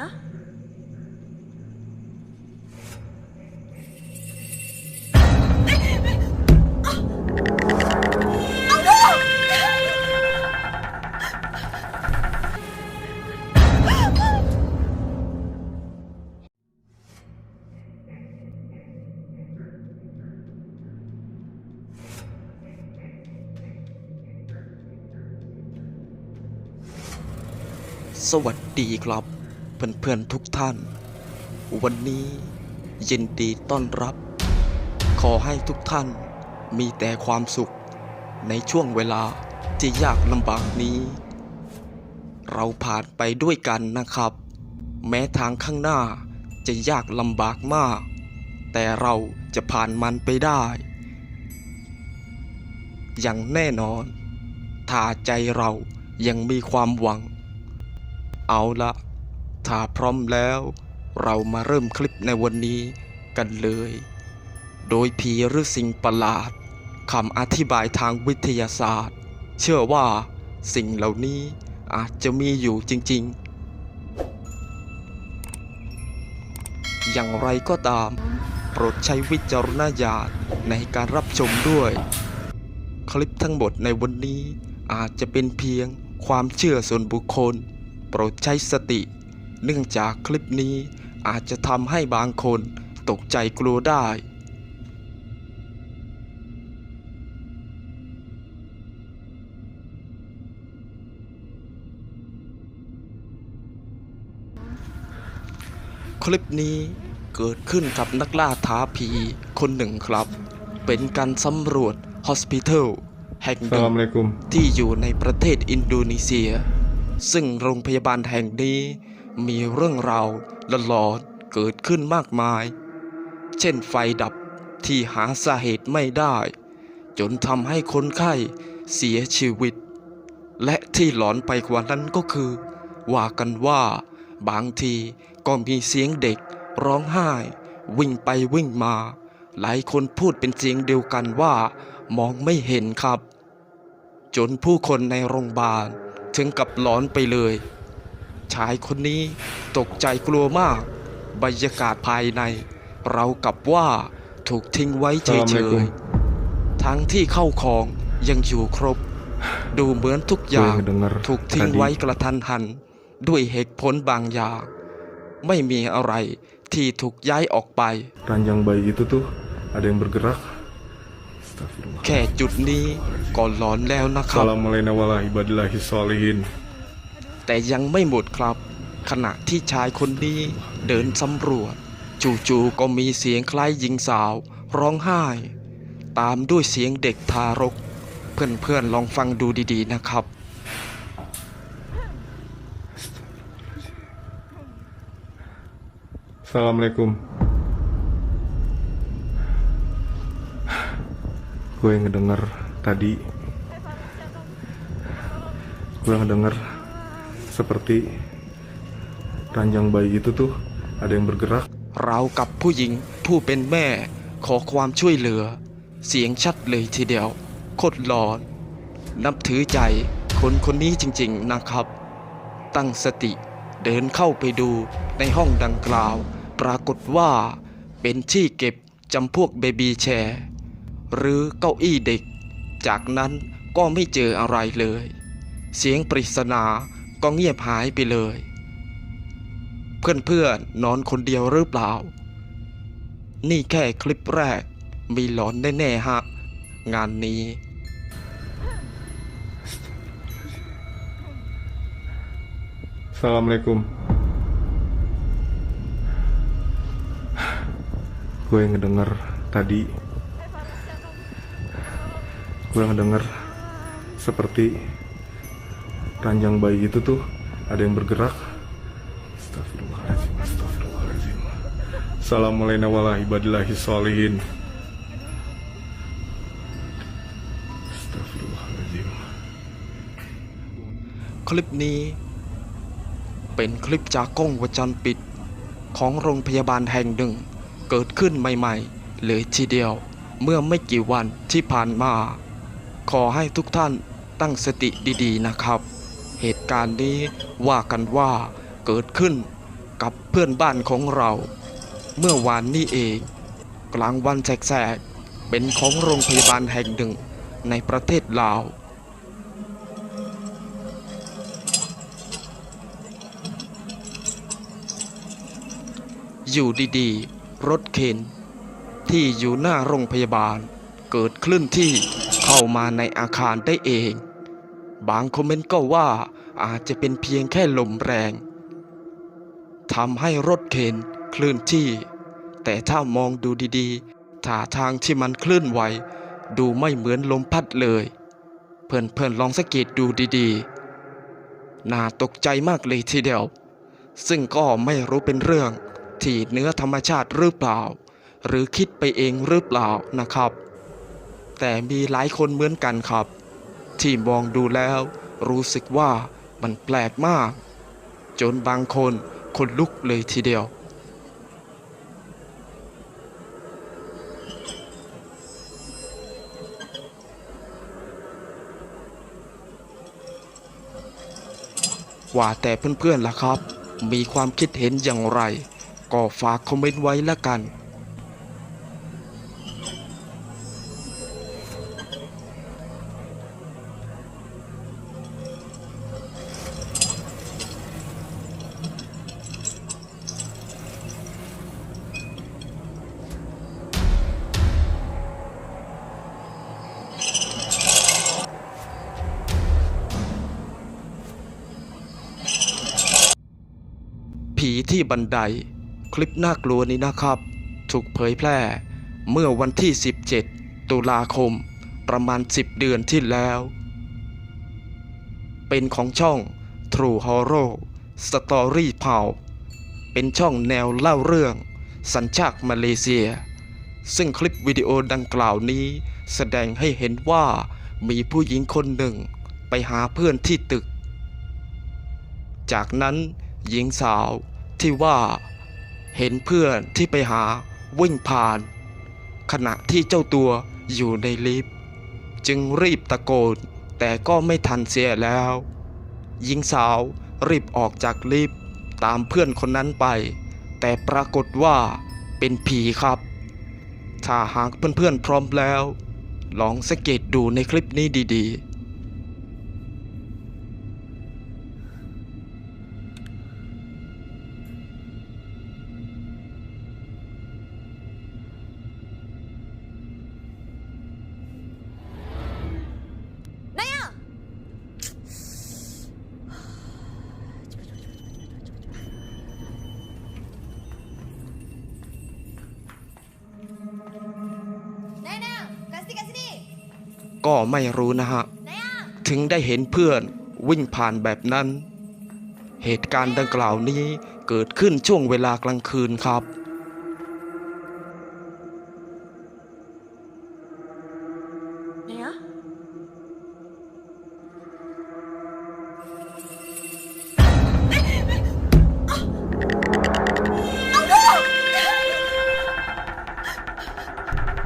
อะสวัสดีครับ เพื่อนๆทุกท่าน วันนี้ยินดีต้อนรับ ขอให้ทุกท่านมีแต่ความสุข ในช่วงเวลาที่ยากลำบากนี้ เราผ่านไปด้วยกันนะครับ แม้ทางข้างหน้าจะยากลำบากมาก แต่เราจะผ่านมันไปได้ อย่างแน่นอน ถ้าใจเรายังมีความหวัง เอาละ ถ้าพร้อมแล้ว เรามาเริ่มคลิปในวันนี้กันเลย โดยผีหรือสิ่งประหลาดคำอธิบายทางวิทยาศาสตร์ เชื่อว่าสิ่งเหล่านี้อาจจะมีอยู่จริง ๆ อย่างไรก็ตาม โปรดใช้วิจารณญาณในการรับชมด้วย คลิปทั้งหมดในวันนี้อาจจะเป็นเพียงความเชื่อส่วนบุคคล โปรดใช้สติ เนื่องจากคลิปนี้อาจจะทำให้บางคนตกใจกลัวได้ คลิปนี้เกิดขึ้นกับนักล่าท้าผีคนหนึ่งครับ เป็นการสำรวจฮอสพิทอลแห่งหนึ่ง Assalamualaikum ที่อยู่ในประเทศอินโดนีเซีย ซึ่งโรงพยาบาลแห่งนี้ มีเรื่องราวหลอนเกิดขึ้นมากมาย เช่นไฟดับที่หาสาเหตุไม่ได้ จนทำให้คนไข้เสียชีวิต และที่หลอนไปกว่านั้นก็คือ ว่ากันว่าบางทีก็มีเสียงเด็กร้องไห้ วิ่งไปวิ่งมา หลายคนพูดเป็นเสียงเดียวกันว่ามองไม่เห็นครับ จนผู้คนในโรงพยาบาลถึงกับหลอนไปเลย ชายคนนี้ตกใจกลัวมาก บรรยากาศภายใน เรากับว่าถูกทิ้งไว้เฉ Assalamualaikum ยๆ ทั้งที่เข้าของยังอยู่ครบ ดูเหมือนทุกอย่าง Gue ngedenger ถูกทิ้ง tadi ไว้กระทันหัน ด้วยเหตุผลบางอย่าง ไม่มีอะไรที่ถูกย้ายออกไป ranjang bayi itu tuh ada yang bergerak. Astagfirullah. แค่จุดนี้ก็หลอนแล้วนะครับ Assalamualaikum warahmatullahi wabarakatuh. แต่ยังไม่หมดครับ ขณะที่ชายคนนี้เดินสำรวจ จู่ๆก็มีเสียงคล้ายหญิงสาว ร้องไห้ ตามด้วยเสียงเด็กทารก เพื่อนๆลองฟังดูดีๆนะครับ Assalamualaikum. Gue ngedenger tadi Gue ngedenger Seperti Ranjang bayi itu tuh Ada yang bergerak เรากับผู้หญิงผู้เป็นแม่ขอความช่วยเหลือ เสียงชัดเลยทีเดียว โคตรหลอน นับถือใจคนคนนี้จริงๆนะครับ ตั้งสติเดินเข้าไปดูในห้องดังกล่าว ปรากฏว่าเป็นที่เก็บจำพวกเบบีแชร์หรือเก้าอี้เด็ก จากนั้นก็ไม่เจออะไรเลย เสียงปริศนา ก็เงียบหายไปเลย เพื่อนๆนนอนคนเดียวหรือเปล่า นี่แค่คลิปแรกมีหลอนแน่ๆฮะ งานนี้ Assalamualaikum Gue ngedenger tadi Gue ngedenger Seperti Ranjang bayi itu tuh Ada yang bergerak Astagfirullahaladzim Astagfirullahaladzim Assalamualaikum warahmatullahi wabarakatuh Astagfirullahaladzim คลิปนี้เป็นคลิปจากกล้องวงจรปิดของโรงพยาบาลแห่งหนึ่ง เกิดขึ้นใหม่ๆเลยทีเดียวเมื่อไม่กี่วันที่ผ่านมา ขอให้ทุกท่านตั้งสติดีๆนะครับ เหตุการณ์นี้ว่ากันว่าเกิดขึ้นกับเพื่อนบ้านของเรา เมื่อวานนี้เอง กลางวันแสกๆเป็นของโรงพยาบาลแห่งหนึ่งในประเทศลาวอยู่ดีๆ รถเข็นที่อยู่หน้าโรงพยาบาล เกิดคลื่นที่เข้ามาในอาคารได้เอง บางคอมเมนต์ก็ว่าอาจจะเป็นเพียงแค่ลมแรงทำให้รถเข็นเคลื่อนที่ แต่ถ้ามองดูดีๆท่าทางที่มันเคลื่อนไหว ดูไม่เหมือนลมพัดเลยเพื่อนเพื่อนๆลองสังเกตดูดีๆ น่าตกใจมากเลยทีเดียว ซึ่งก็ไม่รู้เป็นเรื่องที่เนื้อธรรมชาติหรือเปล่า หรือคิดไปเองหรือเปล่านะครับ แต่มีหลายคนเหมือนกันครับ ที่มองดูแล้ว รู้สึกว่ามันแปลกมาก จนบางคนขนลุกเลยทีเดียว ว่าแต่เพื่อนๆล่ะครับ มีความคิดเห็นอย่างไร ก็ฝากคอมเมนต์ไว้ละกัน ที่บันได คลิปน่ากลัวนี้นะครับ ถูกเผยแพร่ เมื่อวันที่ 17 ตุลาคม ประมาณ 10 เดือนที่แล้ว เป็นของช่อง True Horror Story p o w เป็นช่องแนวเล่าเรื่อง สัญชาติมาเลเซีย ซึ่งคลิปวิดีโอดังกล่าวนี้ แสดงให้เห็นว่ามีผู้หญิงคนหนึ่งไปหาเพื่อนที่ตึก จากนั้นหญิงสาว ที่ว่าเห็นเพื่อนที่ไปหาวิ่งผ่าน ขณะที่เจ้าตัวอยู่ในลิฟต์จึงรีบตะโกนแต่ก็ไม่ทันเสียแล้ว หญิงสาวรีบออกจากลิฟต์ตามเพื่อนคนนั้นไป แต่ปรากฏว่าเป็นผีครับ ถ้าหากเพื่อนๆพร้อมแล้ว ลองสังเกตดูในคลิปนี้ดีๆ ก็ไม่รู้นะฮะไหนอะถึงได้เห็นเพื่อนวิ่งผ่านแบบนั้น เหตุการณ์ดังกล่าวนี้เกิดขึ้นช่วงเวลากลางคืนครับไหนอะ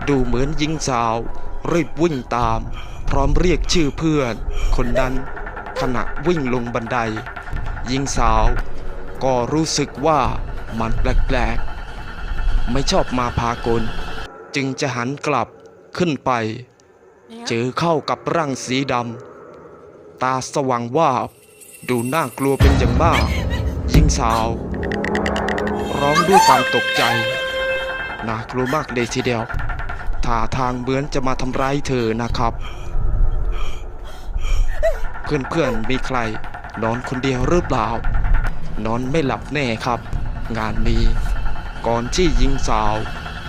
ดูเหมือนหญิงสาว รีบวิ่งตาม พร้อมเรียกชื่อเพื่อน คนนั้นขณะวิ่งลงบันไดหญิงสาว ก็รู้สึกว่ามันแปลกๆ ไม่ชอบมาพากล จึงจะหันกลับขึ้นไป เจอเข้ากับร่างสีดำตาสว่างว่าบดูน่ากลัวเป็นอย่างมากหญิงสาว ร้องด้วยความตกใจ น่ากลัวมากเลยทีเดียว ท่าทางเหมือนจะมาทำร้ายเธอนะครับ เพื่อนๆมีใคร นอนคนเดียวหรือเปล่า นอนไม่หลับแน่ครับ งานนี้ก่อนที่หญิงสาว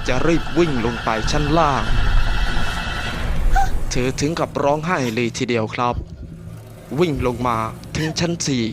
จะรีบวิ่งลงไปชั้นล่าง เธอถึงกับร้องไห้เลยทีเดียวครับ วิ่งลงมาถึงชั้นสี่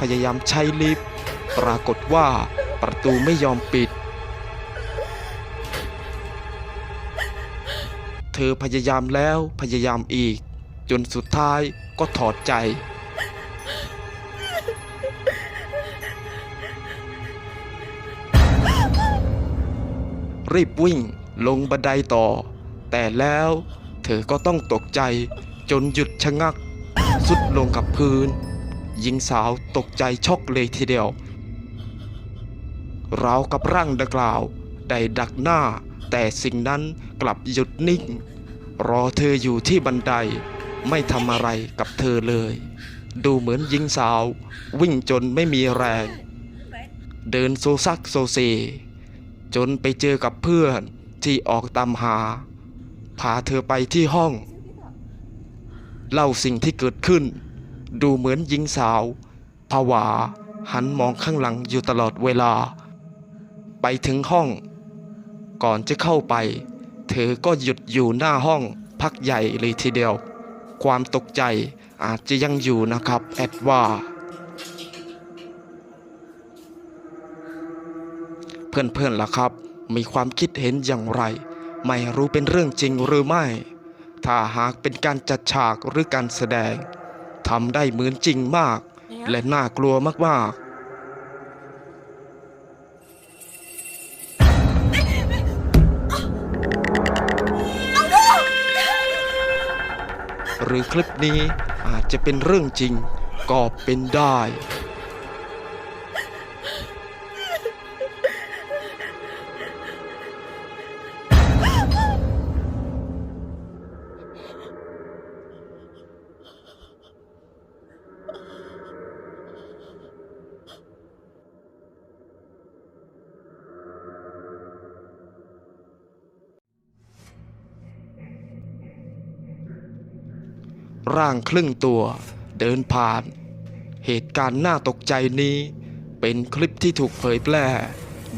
พยายามใช้ลิฟต์ปรากฏว่าประตูไม่ยอมปิด เธอพยายามแล้วพยายามอีก จนสุดท้ายก็ถอดใจ รีบวิ่งลงบันไดต่อ แต่แล้วเธอก็ต้องตกใจจนหยุดชะงัก สุดลงกับพื้น หญิงสาวตกใจช็อกเลยทีเดียวราวกับร่างดังกล่าวได้ดักหน้า แต่สิ่งนั้นกลับหยุดนิ่ง รอเธออยู่ที่บันได ไม่ทำอะไรกับเธอเลย ดูเหมือนหญิงสาว วิ่งจนไม่มีแรง เดินโซซักโซเซ จนไปเจอกับเพื่อนที่ออกตามหา พาเธอไปที่ห้อง เล่าสิ่งที่เกิดขึ้น ดูเหมือนหญิงสาวผวา หันมองข้างหลังอยู่ตลอดเวลา ไปถึงห้อง ก่อนจะเข้าไป เธอก็หยุดอยู่หน้าห้องพักใหญ่เลยทีเดียว ความตกใจอาจจะยังอยู่นะครับ แอดว่า เพื่อนๆล่ะครับ มีความคิดเห็นอย่างไร ไม่รู้เป็นเรื่องจริงหรือไม่ ถ้าหากเป็นการจัดฉากหรือการแสดง ทำได้เหมือนจริงมาก และน่ากลัวมากๆหรือคลิปนี้อาจจะเป็นเรื่องจริงก็เป็นได้ ร่างครึ่งตัว เดินผ่าน เหตุการณ์น่าตกใจนี้ เป็นคลิปที่ถูกเผยแพร่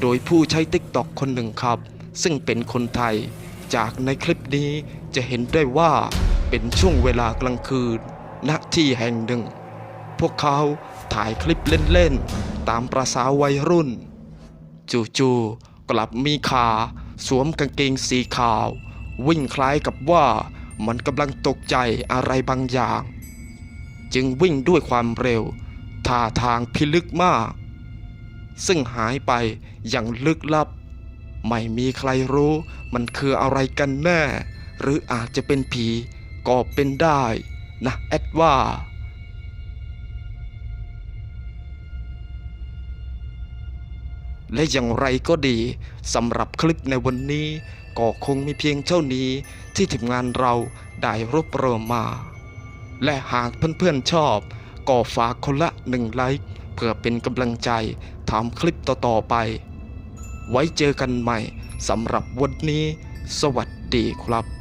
โดยผู้ใช้ติ๊กต็อกคนหนึ่งครับ ซึ่งเป็นคนไทย จากในคลิปนี้จะเห็นได้ว่าเป็นช่วงเวลากลางคืนณที่แห่งหนึ่ง พวกเขาถ่ายคลิปเล่นๆ ตามประษาวัยรุ่น จู่ๆกลับมีขาสวมกางเกงสีขาว วิ่งคล้ายกับว่า มันกำลังตกใจอะไรบางอย่าง จึงวิ่งด้วยความเร็ว ท่าทางพิลึกมาก ซึ่งหายไปอย่างลึกลับ ไม่มีใครรู้มันคืออะไรกันแน่ หรืออาจจะเป็นผีก็เป็นได้นะแอดว่าและอย่างไรก็ดีสำหรับคลิปในวันนี้ ก็คงมีเพียงเท่านี้ที่ทีมงานเราได้รวบรวมมา และหากเพื่อนๆชอบ ก็ฝากคนละหนึ่งไลค์เพื่อเป็นกำลังใจทำคลิปต่อๆไป ไว้เจอกันใหม่สำหรับวันนี้ สวัสดีครับ